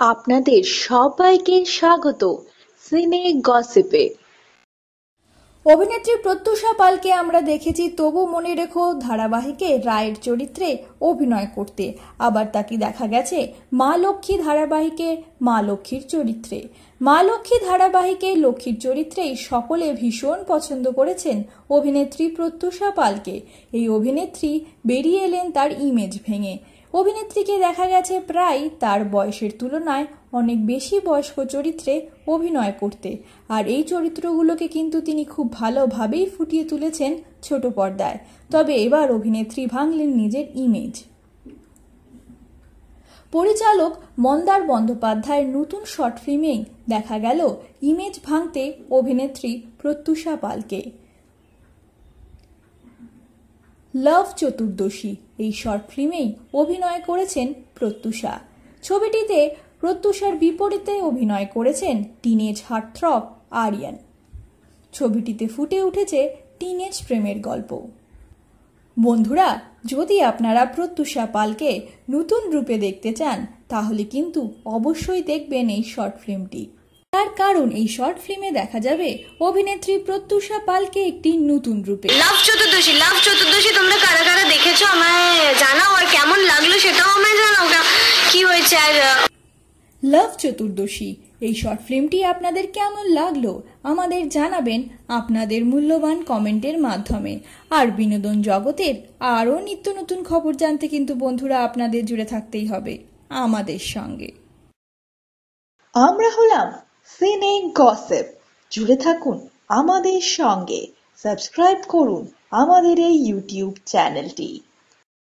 আপনাদের সবাইকে স্বাগত সিনে গসিপে। অভিনেত্রী প্রত্যুষা পালকে আমরা দেখেছি তবু মনে রেখো ধারাবাহিকে রায়ের চরিত্রে অভিনয় করতে। আবার তাকে দেখা গেছে মা লক্ষ্মী ধারাবাহিকে মা লক্ষ্মীর চরিত্রে। মা লক্ষ্মী ধারাবাহিকে লক্ষ্মীর চরিত্রেই সকলে ভীষণ পছন্দ করেছেন অভিনেত্রী প্রত্যুষা পালকে। এই অভিনেত্রী বেরিয়ে এলেন তার ইমেজ ভেঙে। অভিনেত্রীকে দেখা গেছে প্রায় তার বয়সের তুলনায় অনেক বেশি বয়স্ক চরিত্রে অভিনয় করতে। আর এই চরিত্রগুলোকে কিন্তু তিনি খুব ভালোভাবেই ফুটিয়ে তুলেছেন ছোট পর্দায়। তবে এবার অভিনেত্রী ভাঙলেন নিজের ইমেজ পরিচালক মন্দার বন্দ্যোপাধ্যায়ের নতুন শর্ট ফিল্মেই দেখা গেল। ইমেজ ভাঙতে অভিনেত্রী প্রত্যুষা পালকে। লাভ চতুর্দশী। এই শর্ট ফিল্মেই অভিনয় করেছেন প্রত্যুষা। ছবিটিতে প্রত্যুষার বিপরীতে অভিনয় করেছেন টিনেজ হার্টথ্রপ আরিয়ান। ছবিটিতে ফুটে উঠেছে টিনেজ প্রেমের গল্প। বন্ধুরা, যদি আপনারা প্রত্যুষা পালকে নতুন রূপে দেখতে চান, তাহলে কিন্তু অবশ্যই দেখবেন এই শর্ট ফিল্মটি। তার কারণ, এই শর্ট ফিল্মে দেখা যাবে অভিনেত্রী প্রত্যুষা পালকে একটি নতুন রূপে। লাভ চতুর্দশী, লাভ চতুর্দশী তোমরা কারা কারা দেখেছ আমায় জানাও আর কেমন লাগল সেটাও আমায় জানাও কি হয়েছে আর লাভ চতুর্দশী। এই শর্ট ফিল্মটি আপনাদের কেমন লাগল, আমাদের জানাবেন আপনাদের মূল্যবান কমেন্টের মাধ্যমে। আর বিনোদন জগতের আরও নিত্য নতুন খবর জানতে কিন্তু বন্ধুরা আপনাদের জুড়ে থাকতেই হবে আমাদের সঙ্গে। আমরা হলাম সিনে গসেপ জুড়ে থাকুন আমাদের সঙ্গে। সাবস্ক্রাইব করুন আমাদের এই ইউটিউব চ্যানেলটি